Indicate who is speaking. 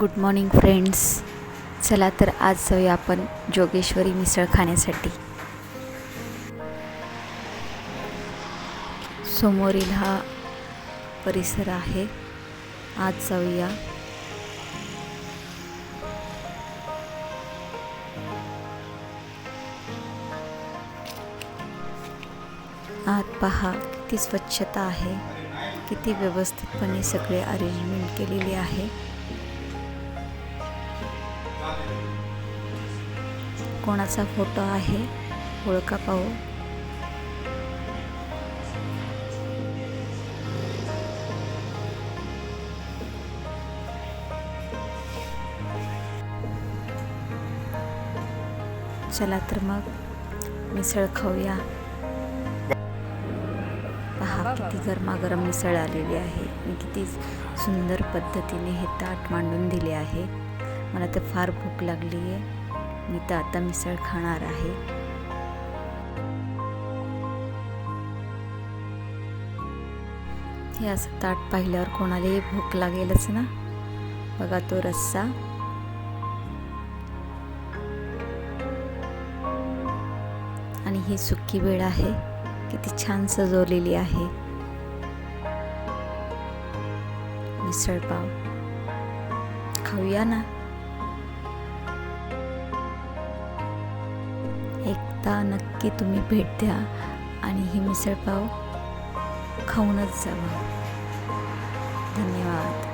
Speaker 1: Good morning friends चला तर आज जाऊया आपण जोगेश्वरी मिसळ खाण्यासाठी. समोरील हा परिसर आहे. आज जाऊया. आत पहा किती स्वच्छता आहे. किती व्यवस्थितपणे सगळे अरेंजमेंट केलेले आहे. कोणाचा फोटो आहे? ओळखा पाहू. चला तर मग मिसळ खाऊया. पहा किती गरमागरम मिसळ आलेली आहे. मी किती सुंदर पद्धतीने हे ताट मांडून दिले आहे. मला तर फार भूक लागली आहे मी तर आता मिसळ खाणार आहे. हे असं ताट पाहिल्यावर कोणालाही भूक लागेलच ना? बघा तो रस्सा. आणि ही सुक्की वेळ आहे. किती छान सजवलेली आहे. मिसळपाव खाऊया ना? एकदा नक्की तुम्ही भेट द्या आणि ही मिसळपाव खाऊनच जावा. धन्यवाद.